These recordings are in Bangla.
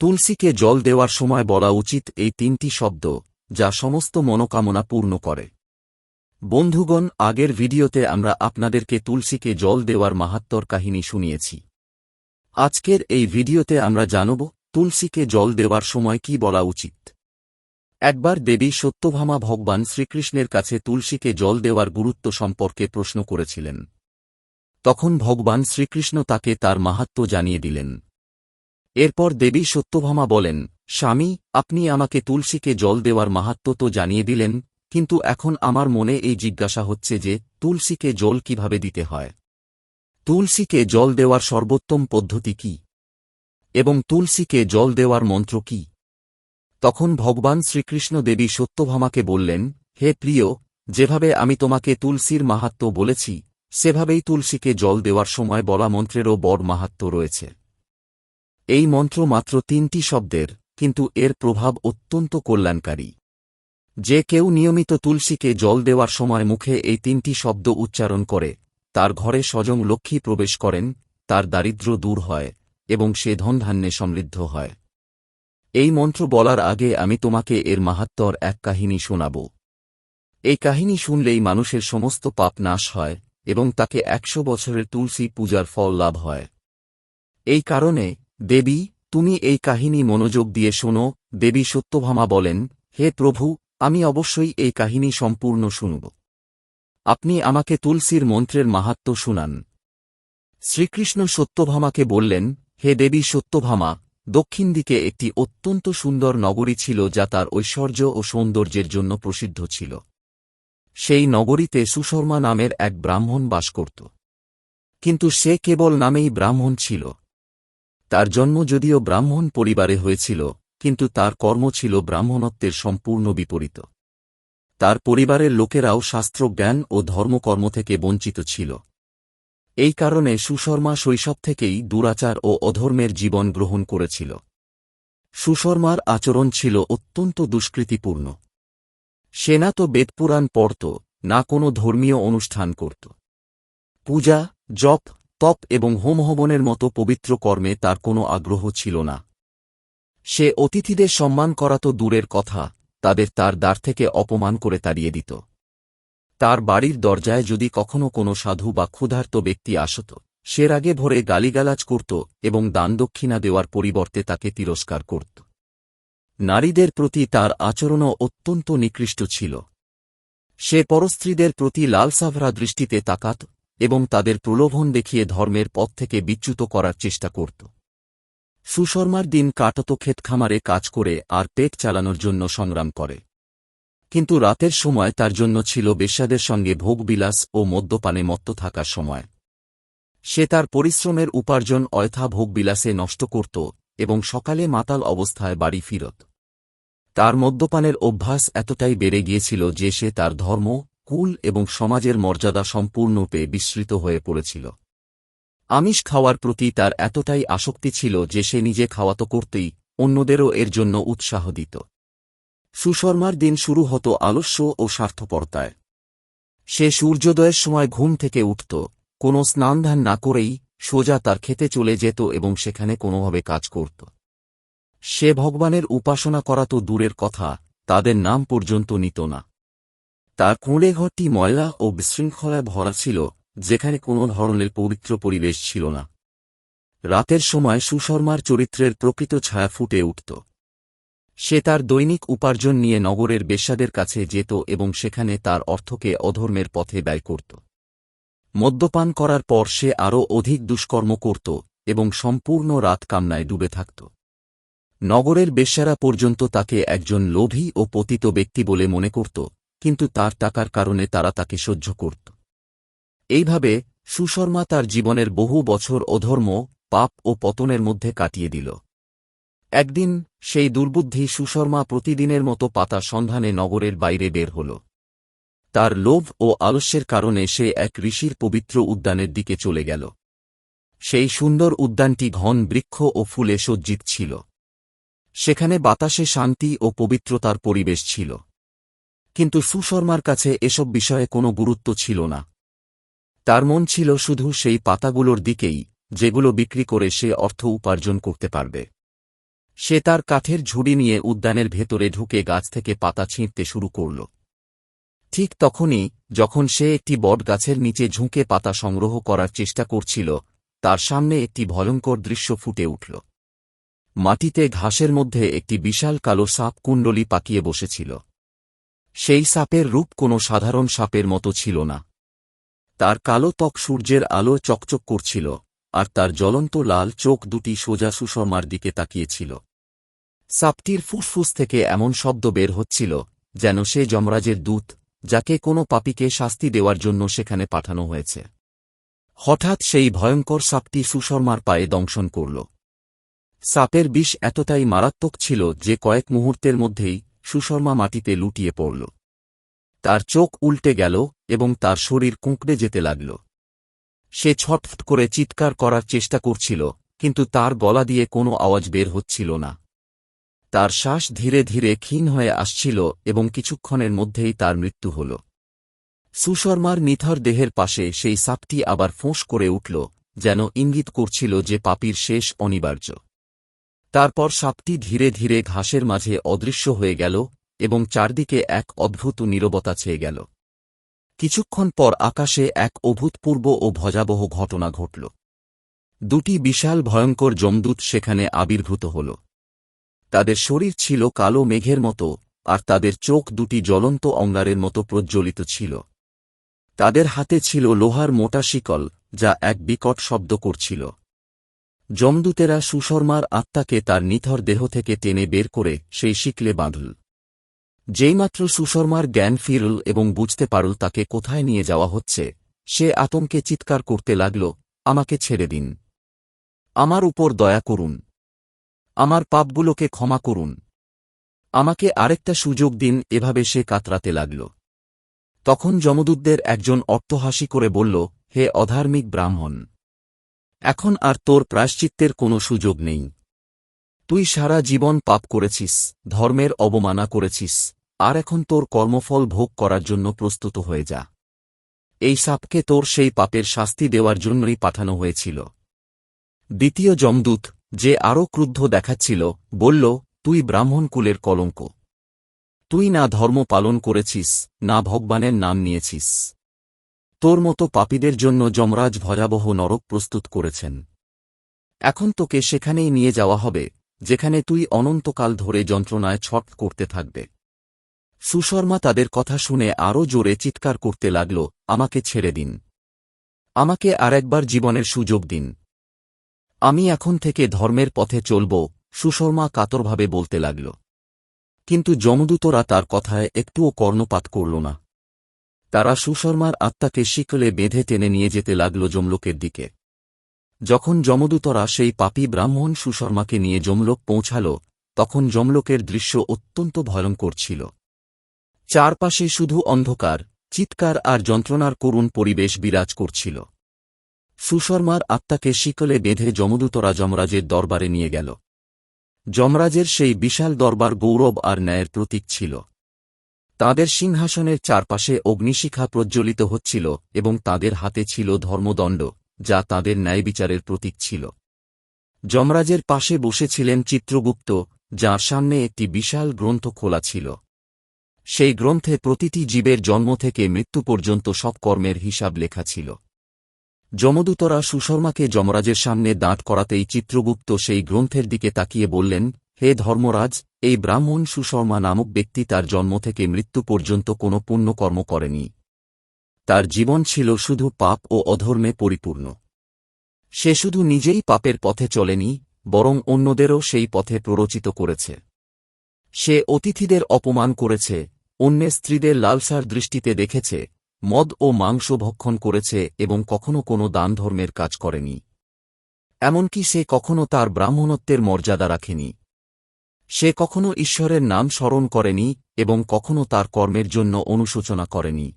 তুলসীকে জল দেওয়ার সময় বলা উচিত এই তিনটি শব্দ, যা সমস্ত মনোকামনা পূর্ণ করে। বন্ধুগণ, আগের ভিডিওতে আমরা আপনাদেরকে তুলসীকে জল দেওয়ার মাহাত্মর কাহিনী শুনিয়েছি। আজকের এই ভিডিওতে আমরা জানব, তুলসীকে জল দেওয়ার সময় কি বলা উচিত। একবার দেবী সত্যভামা ভগবান শ্রীকৃষ্ণের কাছে তুলসীকে জল দেওয়ার গুরুত্ব সম্পর্কে প্রশ্ন করেছিলেন। তখন ভগবান শ্রীকৃষ্ণ তাকে তার মাহাত্ম্য জানিয়ে দিলেন। এরপর দেবী সত্যভামা বলেন, স্বামী, আপনি আমাকে তুলসীকে জল দেওয়ার মাহাত্ম্য তো জানিয়ে দিলেন, কিন্তু এখন আমার মনে এই জিজ্ঞাসা হচ্ছে যে, তুলসীকে জল কীভাবে দিতে হয়? তুলসীকে জল দেওয়ার সর্বোত্তম পদ্ধতি কি? এবং তুলসীকে জল দেওয়ার মন্ত্র কি? তখন ভগবান শ্রীকৃষ্ণ দেবী সত্যভামাকে বললেন, হে প্রিয়, যেভাবে আমি তোমাকে তুলসীর মাহাত্ম্য বলেছি, সেভাবেই তুলসীকে জল দেওয়ার সময় বলা মন্ত্রেরও বড় মাহাত্ম্য রয়েছে। এই মন্ত্র মাত্র তিনটি শব্দের, কিন্তু এর প্রভাব অত্যন্ত কল্যাণকারী। যে কেউ নিয়মিত তুলসীকে জল দেওয়ার সময় মুখে এই তিনটি শব্দ উচ্চারণ করে, তার ঘরে স্বজং লক্ষ্মী প্রবেশ করেন, তার দারিদ্র্য দূর হয়, এবং সে ধনধান্যে সমৃদ্ধ হয়। এই মন্ত্র বলার আগে আমি তোমাকে এর মাহাত্মর এক কাহিনী শোনাব। এই কাহিনী শুনলেই মানুষের সমস্ত পাপ নাশ হয়, এবং তাকে একশো বছরের তুলসী পূজার ফল লাভ হয়। এই কারণে দেবী, তুমি এই কাহিনী মনোযোগ দিয়ে শোনো, দেবী সত্যভামা বলেন, হে প্রভু, আমি অবশ্যই এই কাহিনী সম্পূর্ণ শুনব। আপনি আমাকে তুলসীর মন্ত্রের মাহাত্ম্য শুনান। শ্রীকৃষ্ণ সত্যভামাকে বললেন, হে দেবী সত্যভামা, দক্ষিণ দিকে একটি অত্যন্ত সুন্দর নগরী ছিল যা তার ঐশ্বর্য ও সৌন্দর্যের জন্য প্রসিদ্ধ ছিল। সেই নগরীতে সুশর্মা নামের এক ব্রাহ্মণ বাস করত। কিন্তু সে কেবল নামেই ব্রাহ্মণ ছিল। তার জন্ম যদিও ব্রাহ্মণ পরিবারে হয়েছিল, কিন্তু তার কর্ম ছিল ব্রাহ্মণত্বের সম্পূর্ণ বিপরীত। তার পরিবারের লোকেরাও শাস্ত্রজ্ঞান ও ধর্মকর্ম থেকে বঞ্চিত ছিল। এই কারণে সুশর্মা শৈশব থেকেই দুরাচার ও অধর্মের জীবন গ্রহণ করেছিল। সুশর্মার আচরণ ছিল অত্যন্ত দুষ্কৃতিপূর্ণ। সে না তো বেদপুরাণ পড়ত, না কোনো ধর্মীয় অনুষ্ঠান করত। পূজা, জপ তপ এবং হোমহবনের মতো পবিত্র কর্মে তার কোনো আগ্রহ ছিল না। সে অতিথিদের সম্মান করা তো দূরের কথা, তাদের তার দ্বার থেকে অপমান করে তাড়িয়ে দিত। তার বাড়ির দরজায় যদি কখনো কোনো সাধু বা ক্ষুধার্ত ব্যক্তি আসত, সে আগে ভরে গালিগালাজ করত এবং দান দক্ষিণা দেওয়ার পরিবর্তে তাকে তিরস্কার করত। নারীদের প্রতি তার আচরণও অত্যন্ত নিকৃষ্ট ছিল। সে পরস্ত্রীদের প্রতি লালসাভরা দৃষ্টিতে তাকাত এবং তাদের প্রলোভন দেখিয়ে ধর্মের পথ থেকে বিচ্যুত করার চেষ্টা করত। সুশর্মার দিন কাটত ক্ষেতখামারে কাজ করে আর পেট চালানোর জন্য সংগ্রাম করে। কিন্তু রাতের সময় তার জন্য ছিল বেশ্যাদের সঙ্গে ভোগবিলাস ও মদ্যপানে মত্ত থাকার সময়। সে তার পরিশ্রমের উপার্জন অয়থা ভোগবিলাসে নষ্ট করত এবং সকালে মাতাল অবস্থায় বাড়ি ফিরত। তার মদ্যপানের অভ্যাস এতটাই বেড়ে গিয়েছিল যে সে তার ধর্ম কুল এবং সমাজের মর্যাদা সম্পূর্ণরূপে বিস্মৃত হয়ে পড়েছিল। আমিষ খাওয়ার প্রতি তার এতটাই আসক্তি ছিল যে সে নিজে খাওয়াতো করতেই অন্যদেরও এর জন্য উৎসাহ দিত। সুশর্মার দিন শুরু হতো আলস্য ও স্বার্থপরতায়। সে সূর্যোদয়ের সময় ঘুম থেকে উঠত, কোনো স্নানধান না করেই সোজা তার খেতে চলে যেত এবং সেখানে কোনোভাবে কাজ করত। সে ভগবানের উপাসনা করা তো দূরের কথা, তাদের নাম পর্যন্ত নিত না। তার কুঁড়ে ঘরটি ময়লা ও বিশৃঙ্খলায় ভরা ছিল, যেখানে কোনো ধরনের পবিত্র পরিবেশ ছিল না। রাতের সময় সুশর্মার চরিত্রের প্রকৃত ছায়া ফুটে উঠত। সে তার দৈনিক উপার্জন নিয়ে নগরের বেশ্যাদের কাছে যেত এবং সেখানে তার অর্থকে অধর্মের পথে ব্যয় করত। মদ্যপান করার পর সে আরও অধিক দুষ্কর্ম করত এবং সম্পূর্ণ রাত কামনায় ডুবে থাকত। নগরের বেশ্যারা পর্যন্ত তাকে একজন লোভী ও পতিত ব্যক্তি বলে মনে করত কিন্তু তার টাকার কারণে তারা তাকে সহ্য করত। এইভাবে সুশর্মা তার জীবনের বহু বছর অধর্ম, পাপ ও পতনের মধ্যে কাটিয়ে দিল। একদিন সেই দুর্বুদ্ধি সুশর্মা প্রতিদিনের মতো পাতা সন্ধানে নগরের বাইরে বের হল। তার লোভ ও আলস্যের কারণে সে এক ঋষির পবিত্র উদ্যানের দিকে চলে গেল। সেই সুন্দর উদ্যানটি ঘন বৃক্ষ ও ফুলে সজ্জিত ছিল। সেখানে বাতাসে শান্তি ও পবিত্রতার পরিবেশ ছিল। কিন্তু সুশর্মার কাছে এসব বিষয়ে কোনো গুরুত্ব ছিল না। তার মন ছিল শুধু সেই পাতাগুলোর দিকেই, যেগুলো বিক্রি করে সে অর্থ উপার্জন করতে পারবে। সে তার কাঠের ঝুড়ি নিয়ে উদ্যানের ভেতরে ঢুকে গাছ থেকে পাতা ছিঁড়তে শুরু করল। ঠিক তখনই, যখন সে একটি বটগাছের নিচে ঝুঁকে পাতা সংগ্রহ করার চেষ্টা করছিল, তার সামনে একটি ভয়ঙ্কর দৃশ্য ফুটে উঠল। মাটিতে ঘাসের মধ্যে একটি বিশাল কালো সাপ কুণ্ডলি পাকিয়ে বসেছিল। সেই সাপের রূপ কোনো সাধারণ সাপের মতো ছিল না। তার কালো ত্বক সূর্যের আলো চকচক করছিল, আর তার জ্বলন্ত লাল চোখ দুটি সোজা সুষমার দিকে তাকিয়েছিল। সাপটির ফুসফুস থেকে এমন শব্দ বের হচ্ছিল, যেন সে যমরাজের দূত, যাকে কোনো পাপীকে শাস্তি দেওয়ার জন্য সেখানে পাঠানো হয়েছে। হঠাৎ সেই ভয়ঙ্কর সাপটি সুশর্মার পায়ে দংশন করল। সাপের বিষ এতটাই মারাত্মক ছিল যে কয়েক মুহূর্তের মধ্যেই সুশর্মা মাটিতে লুটিয়ে পড়ল। তার চোখ উল্টে গেল এবং তার শরীর কুঁকড়ে যেতে লাগল। সে ছটফট করে চিৎকার করার চেষ্টা করছিল, কিন্তু তার গলা দিয়ে কোনো আওয়াজ বের হচ্ছিল না। তার শ্বাস ধীরে ধীরে ক্ষীণ হয়ে আসছিল এবং কিছুক্ষণের মধ্যেই তার মৃত্যু হল। সুশর্মার নিথর দেহের পাশে সেই সাপটি আবার ফোঁস করে উঠল, যেন ইঙ্গিত করছিল যে পাপির শেষ অনিবার্য। তারপর সাপটি ধীরে ধীরে ঘাসের মাঝে অদৃশ্য হয়ে গেল এবং চারদিকে এক অদ্ভুত নীরবতা ছেয়ে গেল। কিছুক্ষণ পর আকাশে এক অভূতপূর্ব ও ভজাবহ ঘটনা ঘটল। দুটি বিশাল ভয়ঙ্কর যমদূত সেখানে আবির্ভূত হল। তাদের শরীর ছিল কালো মেঘের মতো আর তাদের চোখ দুটি জ্বলন্ত অঙ্গারের মতো প্রজ্জ্বলিত ছিল। তাদের হাতে ছিল লোহার মোটা শিকল যা এক বিকট শব্দ করছিল। যমদূতেরা সুশর্মার আত্মাকে তার নিথর দেহ থেকে টেনে বের করে সেই শিকলে বাঁধল। যেইমাত্র সুশর্মার জ্ঞান ফিরল এবং বুঝতে পারল তাকে কোথায় নিয়ে যাওয়া হচ্ছে, সে আতঙ্কে চিৎকার করতে লাগল, আমাকে ছেড়ে দিন। আমার উপর দয়া করুন। আমার পাপগুলোকে ক্ষমা করুন। আমাকে আরেকটা সুযোগ দিন, এভাবে সে কাতরাতে লাগল। তখন যমদূতদের একজন অট্টহাসি করে বলল, হে অধার্মিক ব্রাহ্মণ! এখন আর তোর প্রায়শ্চিত্তের কোনো সুযোগ নেই। তুই সারা জীবন পাপ করেছিস, ধর্মের অবমানা করেছিস, আর এখন তোর কর্মফল ভোগ করার জন্য প্রস্তুত হয়ে যা। এই সাপকে তোর সেই পাপের শাস্তি দেওয়ার জন্যই পাঠানো হয়েছিল। দ্বিতীয় যমদূত, যে আরও ক্রুদ্ধ দেখাচ্ছিল, বলল, তুই ব্রাহ্মণ কুলের কলঙ্ক। তুই না ধর্ম পালন করেছিস, না ভগবানের নাম নিয়েছিস। তোর মতো পাপীদের জন্য যমরাজ ভয়াবহ নরক প্রস্তুত করেছেন। এখন তোকে সেখানেই নিয়ে যাওয়া হবে, যেখানে তুই অনন্তকাল ধরে যন্ত্রণায় ছট করতে থাকবে। সুশর্মা তাদের কথা শুনে আরও জোরে চিৎকার করতে লাগল, আমাকে ছেড়ে দিন। আমাকে আরেকবার জীবনের সুযোগ দিন। আমি এখন থেকে ধর্মের পথে চলব সুশর্মা কাতরভাবে বলতে লাগল। কিন্তু যমদূতরা তার কথায় একটুও কর্ণপাত করল না। তারা সুশর্মার আত্মাকে শিকলে বেঁধে টেনে নিয়ে যেতে লাগল যমলোকের দিকে। যখন যমদূতরা সেই পাপী ব্রাহ্মণ সুশর্মাকে নিয়ে যমলোক পৌঁছাল, তখন যমলোকের দৃশ্য অত্যন্ত ভয়ঙ্কর ছিল। চারপাশে শুধু অন্ধকার, চিৎকার আর যন্ত্রণার করুণ পরিবেশ বিরাজ করছিল। সুশর্মার আত্মাকে শিকলে বেঁধে যমদূতরা যমরাজের দরবারে নিয়ে গেল। যমরাজের সেই বিশাল দরবার গৌরব আর ন্যায়ের প্রতীক ছিল। তাদের সিংহাসনের চারপাশে অগ্নিশিখা প্রজ্বলিত হচ্ছিল এবং তাদের হাতে ছিল ধর্মদণ্ড, যা তাদের ন্যায়বিচারের প্রতীক ছিল। যমরাজের পাশে বসেছিলেন চিত্রগুপ্ত, যার সামনে একটি বিশাল গ্রন্থ খোলা ছিল। সেই গ্রন্থে প্রতিটি জীবের জন্ম থেকে মৃত্যু পর্যন্ত সব কর্মের হিসাব লেখা ছিল। যমদূতরা সুশর্মাকে যমরাজের সামনে দাঁড় করাতেই চিত্রগুপ্ত সেই গ্রন্থের দিকে তাকিয়ে বললেন হে ধর্মরাজ, এই ব্রাহ্মণ সুশর্মা নামক ব্যক্তি তার জন্ম থেকে মৃত্যু পর্যন্ত কোনো পুণ্যকর্ম করেনি। তার জীবন ছিল শুধু পাপ ও অধর্মে পরিপূর্ণ। সে শুধু নিজেই পাপের পথে চলেনি, বরং অন্যদেরও সেই পথে প্ররোচিত করেছে। সে অতিথিদের অপমান করেছে, অন্যের স্ত্রীদের লালসার দৃষ্টিতে দেখেছে, মদ ও মাংস ভক্ষণ করেছে এবং কখনো কোনো দান ধর্মের কাজ করেনি। এমনকি সে কখনো তার ব্রাহ্মণত্বের মর্যাদা রাখেনি। সে কখনো ঈশ্বরের নাম স্মরণ করেনি এবং কখনো তার কর্মের জন্য অনুশোচনা করেনি।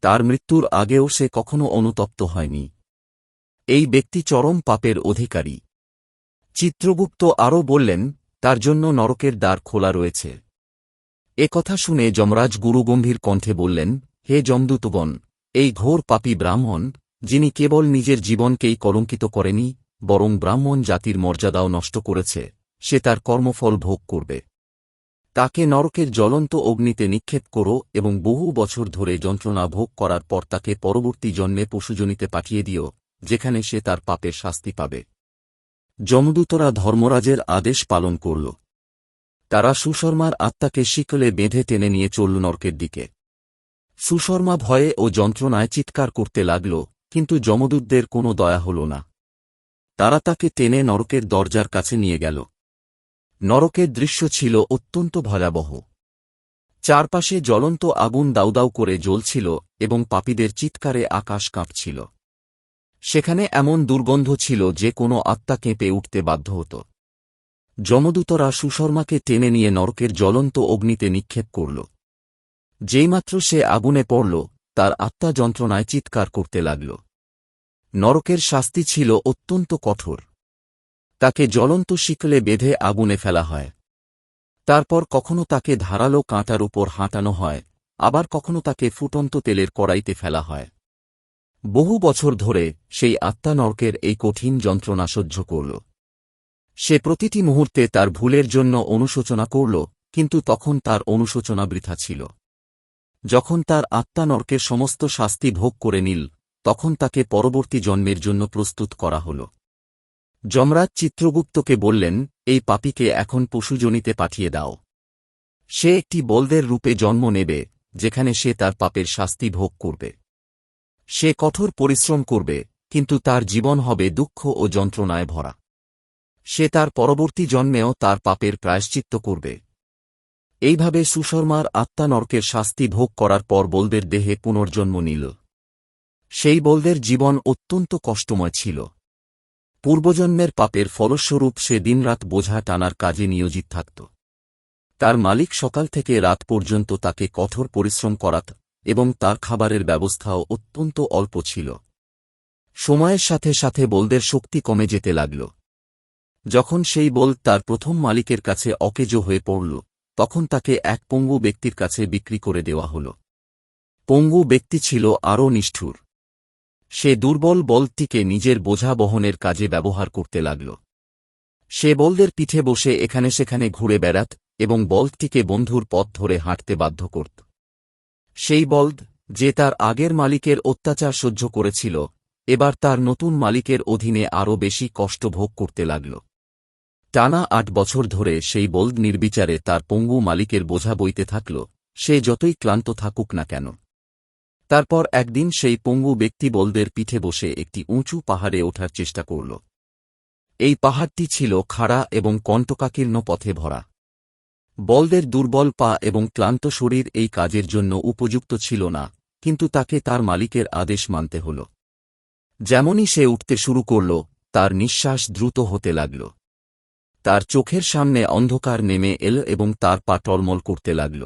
তার মৃত্যুর আগেও সে কখনো অনুতপ্ত হয়নি। এই ব্যক্তি চরম পাপের অধিকারী। চিত্রগুপ্ত আরও বললেন, তার জন্য নরকের দ্বার খোলা রয়েছে। এ কথা শুনে যমরাজ গুরুগম্ভীর কণ্ঠে বললেন, হে যমদূতগণ, এই ঘোর পাপী ব্রাহ্মণ, যিনি কেবল নিজের জীবনকেই কলঙ্কিত করেনি, বরং ব্রাহ্মণ জাতির মর্যাদাও নষ্ট করেছে। সে তার কর্মফল ভোগ করবে। তাকে নরকের জ্বলন্ত অগ্নিতে নিক্ষেপ করো এবং বহু বছর ধরে যন্ত্রণা ভোগ করার পর তাকে পরবর্তী জন্মে পশুজনিতে পাঠিয়ে দিও, যেখানে সে তার পাপের শাস্তি পাবে। যমদূতরা ধর্মরাজের আদেশ পালন করল। তারা সুশর্মার আত্মাকে শিকলে বেঁধে টেনে নিয়ে চলল নরকের দিকে। সুশর্মা ভয়ে ও যন্ত্রণায় চিৎকার করতে লাগল, কিন্তু যমদূতদের কোনো দয়া হল না। তারা তাকে টেনে নরকের দরজার কাছে নিয়ে গেল। নরকের দৃশ্য ছিল অত্যন্ত ভয়াবহ। চারপাশে জ্বলন্ত আগুন দাউদাউ করে জ্বলছিল এবং পাপীদের চিৎকারে আকাশ কাঁপছিল। সেখানে এমন দুর্গন্ধ ছিল যে কোনো আত্মা কেঁপে উঠতে বাধ্য হতো। যমদূতরা সুশর্মাকে টেনে নিয়ে নরকের জ্বলন্ত অগ্নিতে নিক্ষেপ করল। যেইমাত্র সে আগুনে পড়ল, তার আত্মা যন্ত্রণায় চিৎকার করতে লাগল। নরকের শাস্তি ছিল অত্যন্ত কঠোর। তাকে জ্বলন্ত শিকলে বেঁধে আগুনে ফেলা হয়। তারপর কখনো তাকে ধারালো কাঁটার উপর হাঁটানো হয়, আবার কখনো তাকে ফুটন্ত তেলের কড়াইতে ফেলা হয়। বহু বছর ধরে সেই আত্মা নরকের এই কঠিন যন্ত্রণা সহ্য করল। সে প্রতিটি মুহূর্তে তার ভুলের জন্য অনুশোচনা করল, কিন্তু তখন তার অনুশোচনা বৃথা ছিল। যখন তার আত্মা নরকের সমস্ত শাস্তি ভোগ করে নিল, তখন তাকে পরবর্তী জন্মের জন্য প্রস্তুত করা হল। যমরাজ চিত্রগুপ্তকে বললেন, এই পাপীকে এখন পশুজনিতে পাঠিয়ে দাও। সে একটি বলদের রূপে জন্ম নেবে, যেখানে সে তার পাপের শাস্তি ভোগ করবে। সে কঠোর পরিশ্রম করবে, কিন্তু তার জীবন হবে দুঃখ ও যন্ত্রণায় ভরা। সে তার পরবর্তী জন্মেও তার পাপের প্রায়শ্চিত্ত করবে। এইভাবে সুশর্মার আত্মা নরকের শাস্তি ভোগ করার পর বলদের দেহে পুনর্জন্ম নিল। সেই বলদের জীবন অত্যন্ত কষ্টময় ছিল। পূর্বজন্মের পাপের ফলস্বরূপ সে দিনরাত বোঝা টানার কাজে নিয়োজিত থাকত। তার মালিক সকাল থেকে রাত পর্যন্ত তাকে কঠোর পরিশ্রম করাত এবং তার খাবারের ব্যবস্থাও অত্যন্ত অল্প ছিল। সময়ের সাথে সাথে বলদের শক্তি কমে যেতে লাগল। যখন সেই বল তার প্রথম মালিকের কাছে অকেজো হয়ে পড়ল, তখন তাকে এক পঙ্গু ব্যক্তির কাছে বিক্রি করে দেওয়া হল। পঙ্গু ব্যক্তি ছিল আরও নিষ্ঠুর। সে দুর্বল বলটিকে নিজের বোঝা বহনের কাজে ব্যবহার করতে লাগল। সে বলদের পিঠে বসে এখানে সেখানে ঘুরে বেড়াত এবং বলটিকে বন্ধুর পথ ধরে হাঁটতে বাধ্য করত। সেই বলদ, যে তার আগের মালিকের অত্যাচার সহ্য করেছিল, এবার তার নতুন মালিকের অধীনে আরও বেশি কষ্ট ভোগ করতে লাগল। টানা আট বছর ধরে সেই বলদ নির্বিচারে তার পঙ্গু মালিকের বোঝা বইতে থাকল, সে যতই ক্লান্ত থাকুক না কেন। তারপর একদিন সেই পঙ্গু ব্যক্তি বলদের পিঠে বসে একটি উঁচু পাহাড়ে ওঠার চেষ্টা করল। এই পাহাড়টি ছিল খাড়া এবং কণ্টকাকীর্ণ পথে ভরা। বলদের দুর্বল পা এবং ক্লান্ত শরীর এই কাজের জন্য উপযুক্ত ছিল না, কিন্তু তাকে তার মালিকের আদেশ মানতে হল। যেমনই সে উঠতে শুরু করল, তার নিঃশ্বাস দ্রুত হতে লাগল। তার চোখের সামনে অন্ধকার নেমে এল এবং তার পা টলমল করতে লাগল।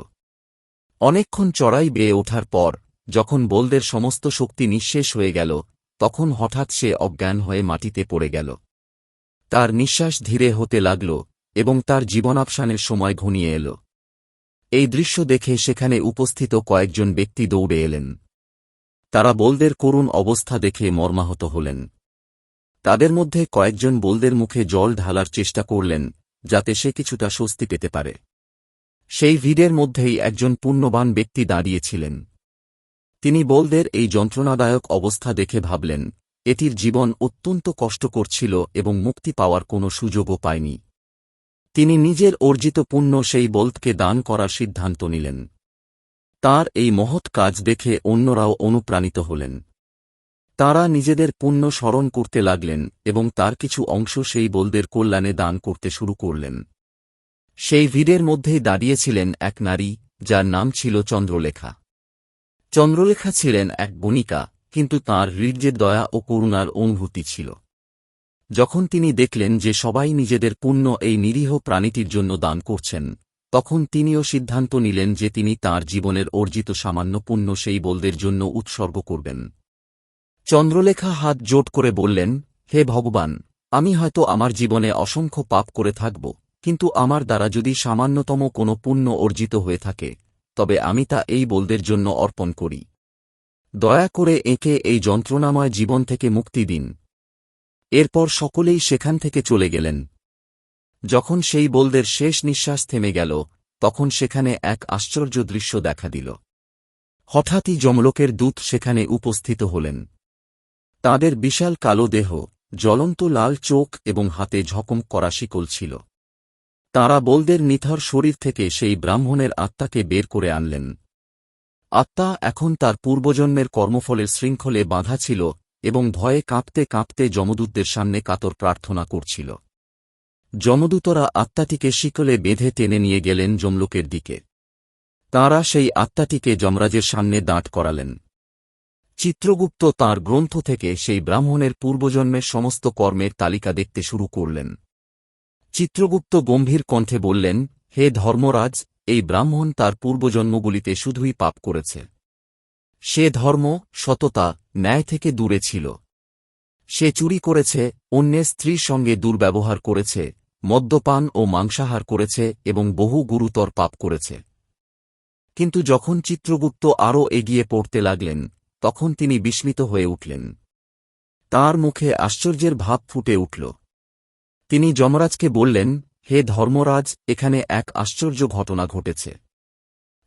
অনেকক্ষণ চড়াই বেয়ে ওঠার পর যখন বলদের সমস্ত শক্তি নিঃশেষ হয়ে গেল, তখন হঠাৎ সে অজ্ঞান হয়ে মাটিতে পড়ে গেল। তার নিঃশ্বাস ধীরে হতে লাগল এবং তার জীবনাবসানের সময় ঘনিয়ে এল। এই দৃশ্য দেখে সেখানে উপস্থিত কয়েকজন ব্যক্তি দৌড়ে এলেন। তারা বলদের করুণ অবস্থা দেখে মর্মাহত হলেন। তাদের মধ্যে কয়েকজন বলদের মুখে জল ঢালার চেষ্টা করলেন, যাতে সে কিছুটা স্বস্তি পেতে পারে। সেই ভিড়ের মধ্যেই একজন পুণ্যবান ব্যক্তি দাঁড়িয়েছিলেন। তিনি বলদের এই যন্ত্রণাদায়ক অবস্থা দেখে ভাবলেন, এটির জীবন অত্যন্ত কষ্ট করছিল এবং মুক্তি পাওয়ার কোনো সুযোগও পায়নি। তিনি নিজের অর্জিত পুণ্য সেই বলদকে দান করার সিদ্ধান্ত নিলেন। তার এই মহৎ কাজ দেখে অন্যরাও অনুপ্রাণিত হলেন। তারা নিজেদের পুণ্য স্মরণ করতে লাগলেন এবং তার কিছু অংশ সেই বলদের কল্যাণে দান করতে শুরু করলেন। সেই ভিড়ের মধ্যেই দাঁড়িয়েছিলেন এক নারী, যার নাম ছিল চন্দ্রলেখা। চন্দ্রলেখা ছিলেন এক বণিকা, কিন্তু তাঁর হৃদয়ের দয়া ও করুণার অনুভূতি ছিল। যখন তিনি দেখলেন যে সবাই নিজেদের পুণ্য এই নিরীহ প্রাণীটির জন্য দান করছেন, তখন তিনিও সিদ্ধান্ত নিলেন যে তিনি তার জীবনের অর্জিত সামান্য পুণ্য সেই বলদের জন্য উৎসর্গ করবেন। চন্দ্রলেখা হাত জোট করে বললেন, হে ভগবান, আমি হয়তো আমার জীবনে অসংখ্য পাপ করে থাকব, কিন্তু আমার দ্বারা যদি সামান্যতম কোনো পুণ্য অর্জিত হয়ে থাকে তবে আমি তা এই বলদের জন্য অর্পণ করি। দয়া করে একে এই যন্ত্রণাময় জীবন থেকে মুক্তি দিন। এরপর সকলেই সেখান থেকে চলে গেলেন। যখন সেই বলদের শেষ নিঃশ্বাস থেমে গেল, তখন সেখানে এক আশ্চর্য দৃশ্য দেখা দিল। হঠাৎই যমলোকের দূত সেখানে উপস্থিত হলেন। তাদের বিশাল কালো দেহ, জ্বলন্ত লাল চোখ এবং হাতে ঝকম করা শিকল ছিল। তাঁরা বলদের নিথর শরীর থেকে সেই ব্রাহ্মণের আত্মাকে বের করে আনলেন। আত্মা এখন তার পূর্বজন্মের কর্মফলের শৃঙ্খলে বাঁধা ছিল এবং ভয়ে কাঁপতে কাঁপতে যমদূতদের সামনে কাতর প্রার্থনা করছিল। যমদূতরা আত্মাটিকে শিকলে বেঁধে টেনে নিয়ে গেলেন যমলোকের দিকে। তাঁরা সেই আত্মাটিকে যমরাজের সামনে দাঁট করালেন। চিত্রগুপ্ত তার গ্রন্থ থেকে সেই ব্রাহ্মণের পূর্বজন্মের সমস্ত কর্মের তালিকা দেখতে শুরু করলেন। চিত্রগুপ্ত গম্ভীর কণ্ঠে বললেন, হে ধর্মরাজ, এই ব্রাহ্মণ তার পূর্বজন্মগুলিতে শুধুই পাপ করেছে। সে ধর্ম, সততা, ন্যায় থেকে দূরে ছিল। সে চুরি করেছে, অন্যের স্ত্রীর সঙ্গে দুর্ব্যবহার করেছে, মদ্যপান ও মাংসাহার করেছে এবং বহু গুরুতর পাপ করেছে। কিন্তু যখন চিত্রগুপ্ত আরও এগিয়ে পড়তে লাগলেন, তখন তিনি বিস্মিত হয়ে উঠলেন। তার মুখে আশ্চর্যের ভাব ফুটে উঠল। তিনি যমরাজকে বললেন, হে ধর্মরাজ, এখানে এক আশ্চর্য ঘটনা ঘটেছে।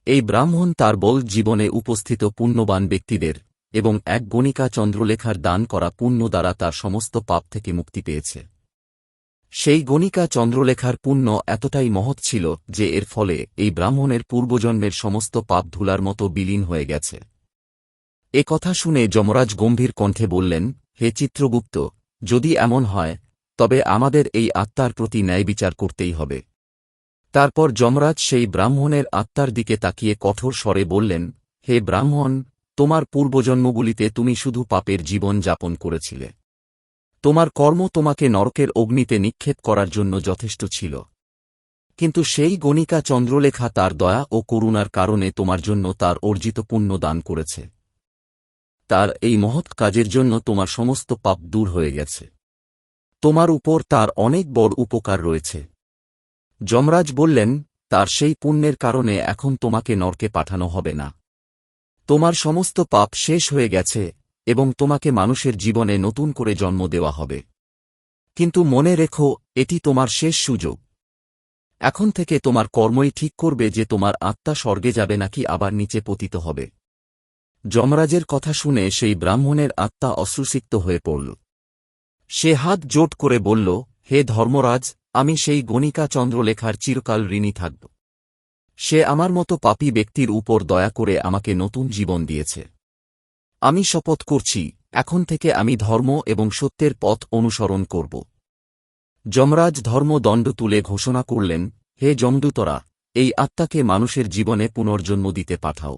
এই ব্রাহ্মণ তার বল জীবনে উপস্থিত পুণ্যবান ব্যক্তিদের এবং এক গণিকা চন্দ্রলেখার দান করা পুণ্য দ্বারা তার সমস্ত পাপ থেকে মুক্তি পেয়েছে। সেই গণিকা চন্দ্রলেখার পুণ্য এতটাই মহৎ ছিল যে এর ফলে এই ব্রাহ্মণের পূর্বজন্মের সমস্ত পাপ ধুলার মতো বিলীন হয়ে গেছে। এ কথা শুনে যমরাজ গম্ভীর কণ্ঠে বললেন, হে চিত্রগুপ্ত, যদি এমন হয় তবে আমাদের এই আত্মার প্রতি ন্যায় বিচার করতেই হবে। তারপর যমরাজ সেই ব্রাহ্মণের আত্মার দিকে তাকিয়ে কঠোর স্বরে বললেন, হে ব্রাহ্মণ, তোমার পূর্বজন্মগুলিতে তুমি শুধু পাপের জীবন যাপন করেছিলে। তোমার কর্ম তোমাকে নরকের অগ্নিতে নিক্ষেপ করার জন্য যথেষ্ট ছিল। কিন্তু সেই গণিকা চন্দ্রলেখা তার দয়া ও করুণার কারণে তোমার জন্য তার অর্জিত পুণ্য দান করেছে। তার এই মহৎ কাজের জন্য তোমার সমস্ত পাপ দূর হয়ে গেছে। তোমার উপর তার অনেক বড় উপকার রয়েছে। যমরাজ বললেন, তার সেই পুণ্যের কারণে এখন তোমাকে নরকে পাঠানো হবে না। তোমার সমস্ত পাপ শেষ হয়ে গেছে, এবং তোমাকে মানুষের জীবনে নতুন করে জন্ম দেওয়া হবে। কিন্তু মনে রেখো, এটি তোমার শেষ সুযোগ। এখন থেকে তোমার কর্মই ঠিক করবে যে তোমার আত্মা স্বর্গে যাবে নাকি আবার নিচে পতিত হবে। যমরাজের কথা শুনে সেই ব্রাহ্মণের আত্মা অশ্রুসিক্ত হয়ে পড়ল। সে হাত জোট করে বলল, হে ধর্মরাজ, আমি সেই গণিকা চন্দ্রলেখার চিরকাল ঋণী থাকব। সে আমার মতো পাপী ব্যক্তির উপর দয়া করে আমাকে নতুন জীবন দিয়েছে। আমি শপথ করছি, এখন থেকে আমি ধর্ম এবং সত্যের পথ অনুসরণ করব। যমরাজ ধর্মদণ্ড তুলে ঘোষণা করলেন, হে যমদূতরা, এই আত্মাকে মানুষের জীবনে পুনর্জন্ম দিতে পাঠাও।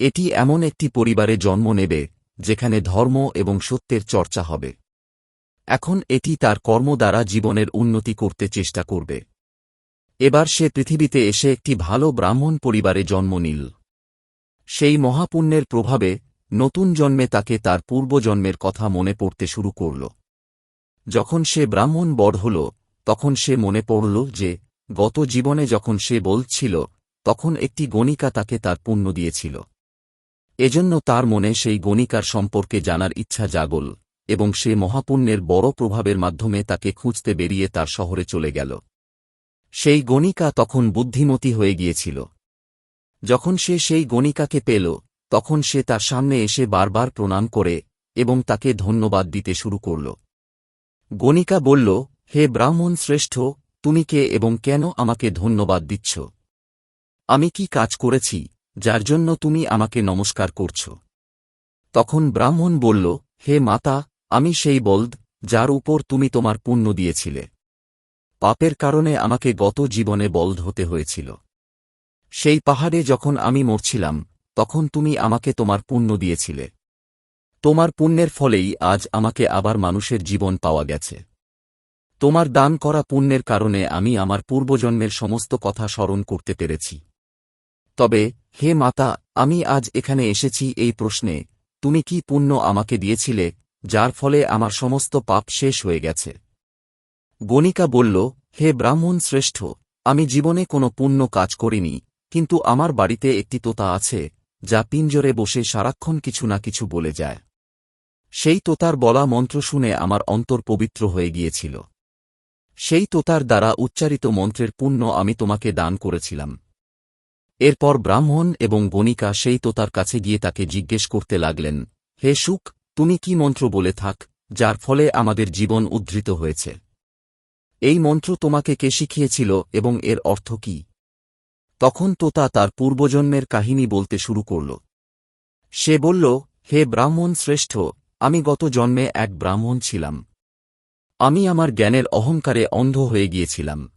এটি এমন একটি পরিবারে জন্ম নেবে, যেখানে ধর্ম এবং সত্যের চর্চা হবে। এখন এটি তার কর্ম দ্বারা জীবনের উন্নতি করতে চেষ্টা করবে। এবার সে পৃথিবীতে এসে একটি ভালো ব্রাহ্মণ পরিবারে জন্ম নিল। সেই মহাপুণ্যের প্রভাবে নতুন জন্মে তাকে তার পূর্বজন্মের কথা মনে পড়তে শুরু করল। যখন সে ব্রাহ্মণ বড় হল, তখন সে মনে পড়ল যে, গত জীবনে যখন সে বলছিল, তখন একটি গণিকা তাকে তার পুণ্য দিয়েছিল। এজন্য তার মনে সেই গণিকার সম্পর্কে জানার ইচ্ছা জাগল। এবং সে মহাপুণ্যের বড় প্রভাবের মাধ্যমে তাকে খুঁজতে বেরিয়ে তার শহরে চলে গেল। সেই গণিকা তখন বুদ্ধিমতী হয়ে গিয়েছিল। যখন সে সেই গণিকাকে পেল, তখন সে তার সামনে এসে বারবার প্রণাম করে এবং তাকে ধন্যবাদ দিতে শুরু করল। গণিকা বলল, হে ব্রাহ্মণ শ্রেষ্ঠ, তুমি কে এবং কেন আমাকে ধন্যবাদ দিচ্ছ? আমি কি কাজ করেছি, যার জন্য তুমি আমাকে নমস্কার করছ? তখন ব্রাহ্মণ বলল, হে মাতা আমি সেই বলদ যার উপর তুমি তোমার পুণ্য দিয়েছিলে। পাপের কারণে আমাকে গত জীবনে বলদ হতে হয়েছিল। সেই পাহাড়ে যখন আমি মরছিলাম, তখন তুমি আমাকে তোমার পুণ্য দিয়েছিলে। তোমার পুণ্যের ফলেই আজ আমাকে আবার মানুষের জীবন পাওয়া গেছে। তোমার দান করা পুণ্যের কারণে আমি আমার পূর্বজন্মের সমস্ত কথা স্মরণ করতে পেরেছি। তবে, হে মাতা, আমি আজ এখানে এসেছি এই প্রশ্নে, তুমি কি পুণ্য আমাকে দিয়েছিলে যার ফলে আমার সমস্ত পাপ শেষ হয়ে গেছে। গণিকা বলল, হে ব্রাহ্মণ শ্রেষ্ঠ, আমি জীবনে কোনো পুণ্য কাজ করিনি, কিন্তু আমার বাড়িতে একটি তোতা আছে, যা পিঞ্জরে বসে সারাক্ষণ কিছু না কিছু বলে যায়। সেই তোতার বলা মন্ত্র শুনে আমার অন্তর পবিত্র হয়ে গিয়েছিল। সেই তোতার দ্বারা উচ্চারিত মন্ত্রের পুণ্য আমি তোমাকে দান করেছিলাম। এরপর ব্রাহ্মণ এবং গণিকা সেই তোতার কাছে গিয়ে তাকে জিজ্ঞেস করতে লাগলেন, হে সুখ তুমি কি মন্ত্র বলে থাক, যার ফলে আমাদের জীবন উদ্ধৃত হয়েছে। এই মন্ত্র তোমাকে কে শিখিয়েছিল এবং এর অর্থ কি? তখন তোতা তার পূর্বজন্মের কাহিনী বলতে শুরু করল। সে বলল, হে ব্রাহ্মণ শ্রেষ্ঠ, আমি গত জন্মে এক ব্রাহ্মণ ছিলাম। আমি আমার জ্ঞানের অহংকারে অন্ধ হয়ে গিয়েছিলাম।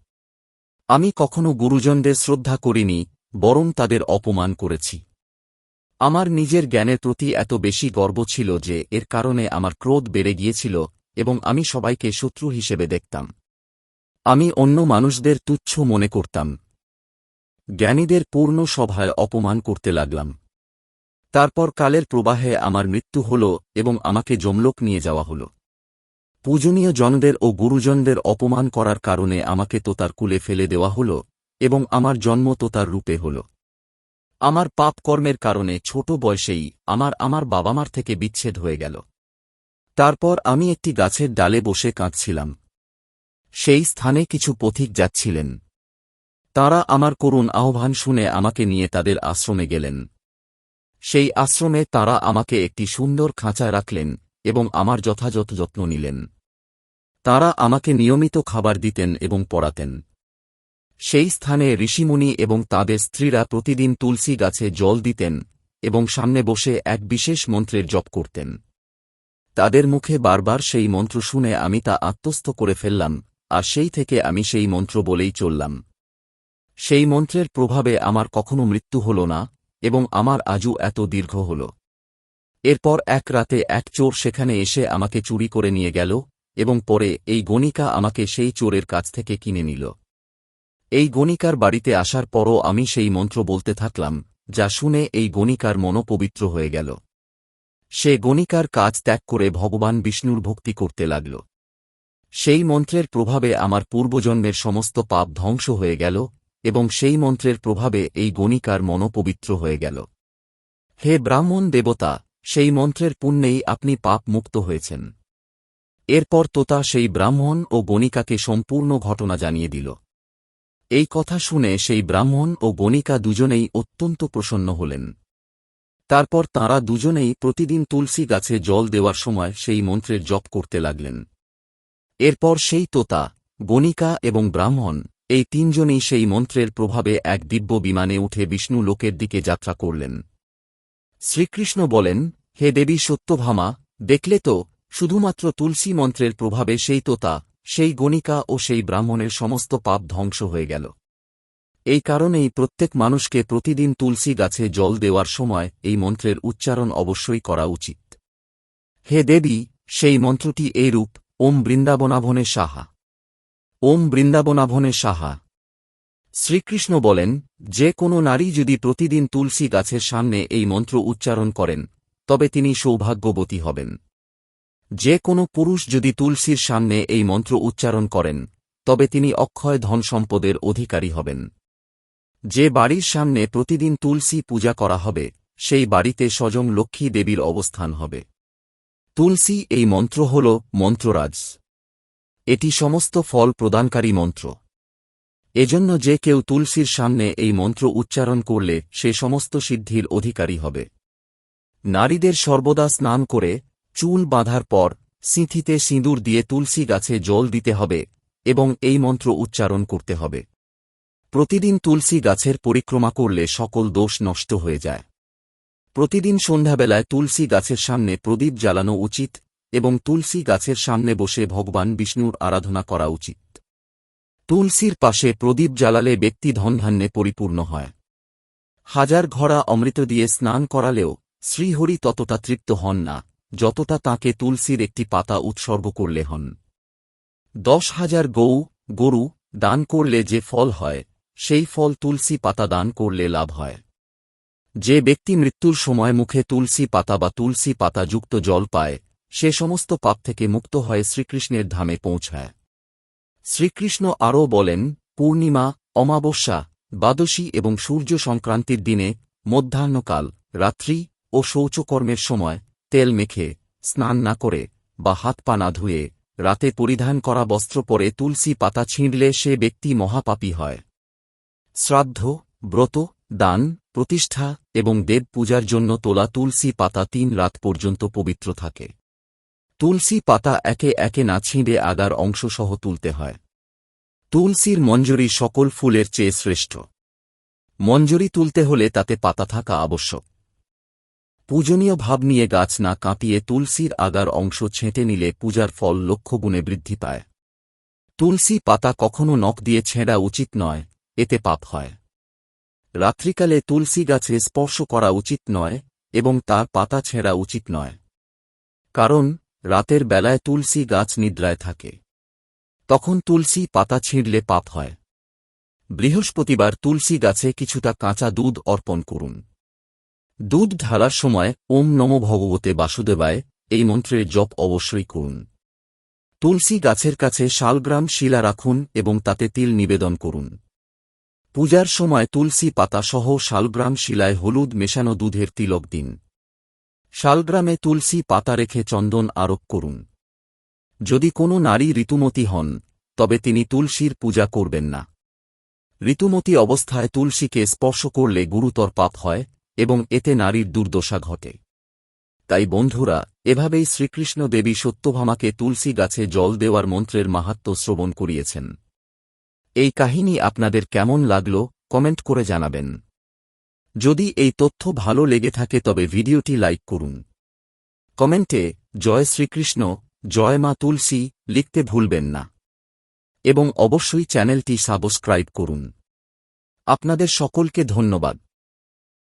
আমি কখনো গুরুজনদের শ্রদ্ধা করিনি, বরং তাদের অপমান করেছি। আমার নিজের জ্ঞানের প্রতি এত বেশি গর্ব ছিল যে এর কারণে আমার ক্রোধ বেড়ে গিয়েছিল এবং আমি সবাইকে শত্রু হিসেবে দেখতাম। আমি অন্য মানুষদের তুচ্ছ মনে করতাম। জ্ঞানীদের পূর্ণ সভায় অপমান করতে লাগলাম। তারপর কালের প্রবাহে আমার মৃত্যু হল এবং আমাকে জমলোক নিয়ে যাওয়া হল। পূজনীয় জনদের ও গুরুজনদের অপমান করার কারণে আমাকে তো তার কুলে ফেলে দেওয়া হল এবং আমার জন্ম তো তার রূপে হল। আমার পাপ কর্মের কারণে ছোট বয়সেই আমার আমার বাবামার থেকে বিচ্ছেদ হয়ে গেল। তারপর আমি একটি গাছের ডালে বসে কাঁদছিলাম। সেই স্থানে কিছু পথিক যাচ্ছিলেন। তারা আমার করুণ আহ্বান শুনে আমাকে নিয়ে তাদের আশ্রমে গেলেন। সেই আশ্রমে তারা আমাকে একটি সুন্দর খাঁচায় রাখলেন এবং আমার যথাযথ যত্ন নিলেন। তারা আমাকে নিয়মিত খাবার দিতেন এবং পড়াতেন। সেই স্থানে ঋষিমুনি এবং তাদের স্ত্রীরা প্রতিদিন তুলসী গাছে জল দিতেন এবং সামনে বসে এক বিশেষ মন্ত্রের জপ করতেন। তাদের মুখে বারবার সেই মন্ত্র শুনে আমি তা আত্মস্থ করে ফেললাম, আর সেই থেকে আমি সেই মন্ত্র বলেই চললাম। সেই মন্ত্রের প্রভাবে আমার কখনো মৃত্যু হল না, এবং আমার আজও এত দীর্ঘ হল। এরপর এক রাতে এক চোর সেখানে এসে আমাকে চুরি করে নিয়ে গেল, এবং পরে এই গণিকা আমাকে সেই চোরের কাছ থেকে কিনে নিল। এই গণিকার বাড়িতে আসার পরও আমি সেই মন্ত্র বলতে থাকলাম, যা শুনে এই গণিকার মন পবিত্র হয়ে গেল। সে গণিকার কাজ ত্যাগ করে ভগবান বিষ্ণুর ভক্তি করতে লাগল। সেই মন্ত্রের প্রভাবে আমার পূর্বজন্মের সমস্ত পাপ ধ্বংস হয়ে গেল এবং সেই মন্ত্রের প্রভাবে এই গণিকার মন পবিত্র হয়ে গেল। হে ব্রাহ্মণ দেবতা, সেই মন্ত্রের পুণ্যেই আপনি পাপ মুক্ত হয়েছেন। এরপর তোতা সেই ব্রাহ্মণ ও গণিকাকে সম্পূর্ণ ঘটনা জানিয়ে দিল। এই কথা শুনে সেই ব্রাহ্মণ ও গণিকা দুজনেই অত্যন্ত প্রসন্ন হলেন। তারপর তাঁরা দুজনেই প্রতিদিন তুলসী গাছে জল দেওয়ার সময় সেই মন্ত্রের জপ করতে লাগলেন। এরপর সেই তোতা গণিকা এবং ব্রাহ্মণ এই তিনজনেই সেই মন্ত্রের প্রভাবে এক দিব্য বিমানে উঠে বিষ্ণু লোকের দিকে যাত্রা করলেন। শ্রীকৃষ্ণ বলেন, হে দেবী সত্যভামা, দেখলে তো, শুধুমাত্র তুলসী মন্ত্রের প্রভাবে সেই তোতা সেই গণিকা ও সেই ব্রাহ্মণের সমস্ত পাপ ধ্বংস হয়ে গেল। এই কারণেই প্রত্যেক মানুষকে প্রতিদিন তুলসী গাছে জল দেওয়ার সময় এই মন্ত্রের উচ্চারণ অবশ্যই করা উচিত। হে দেবী, সেই মন্ত্রটি এইরূপ, ওম বৃন্দাবনাভনে সাহা। ওম বৃন্দাবনাভনে সাহা। শ্রীকৃষ্ণ বলেন, যে কোনো নারী যদি প্রতিদিন তুলসী গাছের সামনে এই মন্ত্র উচ্চারণ করেন, তবে তিনি সৌভাগ্যবতী হবেন। যে কোনো পুরুষ যদি তুলসীর সামনে এই মন্ত্র উচ্চারণ করেন, তবে তিনি অক্ষয় ধন সম্পদের অধিকারী হবেন। যে বাড়ির সামনে প্রতিদিন তুলসী পূজা করা হবে, সেই বাড়িতে স্বয়ং লক্ষ্মী দেবীর অবস্থান হবে। তুলসী এই মন্ত্র হল মন্ত্ররাজ। এটি সমস্ত ফল প্রদানকারী মন্ত্র। এজন্য যে কেউ তুলসীর সামনে এই মন্ত্র উচ্চারণ করলে সে সমস্ত সিদ্ধির অধিকারী হবে। নারীদের সর্বদা স্নান করে চুল বাঁধার পর, সিঁথিতে সিঁদুর দিয়ে তুলসী গাছে জল দিতে হবে এবং এই মন্ত্র উচ্চারণ করতে হবে। প্রতিদিন তুলসী গাছের পরিক্রমা করলে সকল দোষ নষ্ট হয়ে যায়। প্রতিদিন সন্ধ্যাবেলায় তুলসী গাছের সামনে প্রদীপ জ্বালানো উচিত এবং তুলসী গাছের সামনে বসে ভগবান বিষ্ণুর আরাধনা করা উচিত। তুলসীর পাশে প্রদীপ জ্বালালে ব্যক্তি ধনধান্যে পরিপূর্ণ হয়। হাজার ঘড়া অমৃত দিয়ে স্নান করালেও শ্রীহরি ততটা তৃপ্ত হন না। যতটা তাকে তুলসীর একটি পাতা উৎসর্গ করলে হন। দশ হাজার গৌ, গরু দান করলে যে ফল হয়, সেই ফল তুলসী পাতা দান করলে লাভ হয়। যে ব্যক্তি মৃত্যুর সময় মুখে তুলসী পাতা বা তুলসী পাতা যুক্ত জল পায়, সে সমস্ত পাপ থেকে মুক্ত হয়ে শ্রীকৃষ্ণের ধামে পৌঁছায়। শ্রীকৃষ্ণ আরও বলেন, পূর্ণিমা, অমাবস্যা, দ্বাদশী এবং সূর্য সংক্রান্তির দিনে মধ্যাহ্নকাল, রাত্রি ও শৌচকর্মের সময় তেল মেখে, স্নান না করে, বা হাত পা না ধুয়ে, রাতে পরিধান করা বস্ত্র পরে তুলসী পাতা ছিঁড়লে সে ব্যক্তি মহাপাপী হয়। শ্রাদ্ধ, ব্রত, দান, প্রতিষ্ঠা এবং দেব পূজার জন্য তোলা তুলসী পাতা তিন রাত পর্যন্ত পবিত্র থাকে। তুলসী পাতা একে একে না ছিঁড়ে আগার অংশসহ তুলতে হয়। তুলসীর মঞ্জরি সকল ফুলের চেয়ে শ্রেষ্ঠ। মঞ্জরি তুলতে হলে তাতে পাতা থাকা আবশ্যক। পূজনীয় ভাব নিয়ে গাছ না কাঁপিয়ে তুলসীর আগার অংশ ছেঁটে নিলে পূজার ফল লক্ষ্যগুণে বৃদ্ধি পায়। তুলসী পাতা কখনো নখ দিয়ে ছেঁড়া উচিত নয়, এতে পাপ হয়। রাত্রিকালে তুলসী গাছে স্পর্শ করা উচিত নয় এবং তার পাতা ছেঁড়া উচিত নয়। কারণ, রাতের বেলায় তুলসী গাছ নিদ্রায় থাকে। তখন তুলসী পাতা ছিঁড়লে পাপ হয়। বৃহস্পতিবার তুলসী গাছে কিছুটা কাঁচা দুধ অর্পণ করুন। দুধ ঢালার সময় ওম নম ভগবতে বাসুদেবায় এই মন্ত্রের জপ অবশ্যই করুন। তুলসী গাছের কাছে শালগ্রাম শিলা রাখুন এবং তাতে তিল নিবেদন করুন। পূজার সময় তুলসী পাতাসহ শালগ্রাম শিলায় হলুদ মেশানো দুধের তিলক দিন। শালগ্রামে তুলসী পাতা রেখে চন্দন আরোপ করুন। যদি কোনো নারী ঋতুমতী হন, তবে তিনি তুলসীর পূজা করবেন না। ঋতুমতী অবস্থায় তুলসীকে স্পর্শ করলে গুরুতর পাপ হয় এবং এতে নারীর দুর্দশা ঘটে। তাই বন্ধুরা, এভাবেই শ্রীকৃষ্ণ দেবী সত্যভামাকে তুলসী গাছে জল দেওয়ার মন্ত্রের মাহাত্ম শ্রবণ করিয়েছেন। এই কাহিনী আপনাদের কেমন লাগল, কমেন্ট করে জানাবেন। যদি এই তথ্য ভালো লেগে থাকে তবে ভিডিওটি লাইক করুন। কমেন্টে, জয় শ্রীকৃষ্ণ, জয় মা তুলসী লিখতে ভুলবেন না। এবং অবশ্যই চ্যানেলটি সাবস্ক্রাইব করুন। আপনাদের সকলকে ধন্যবাদ।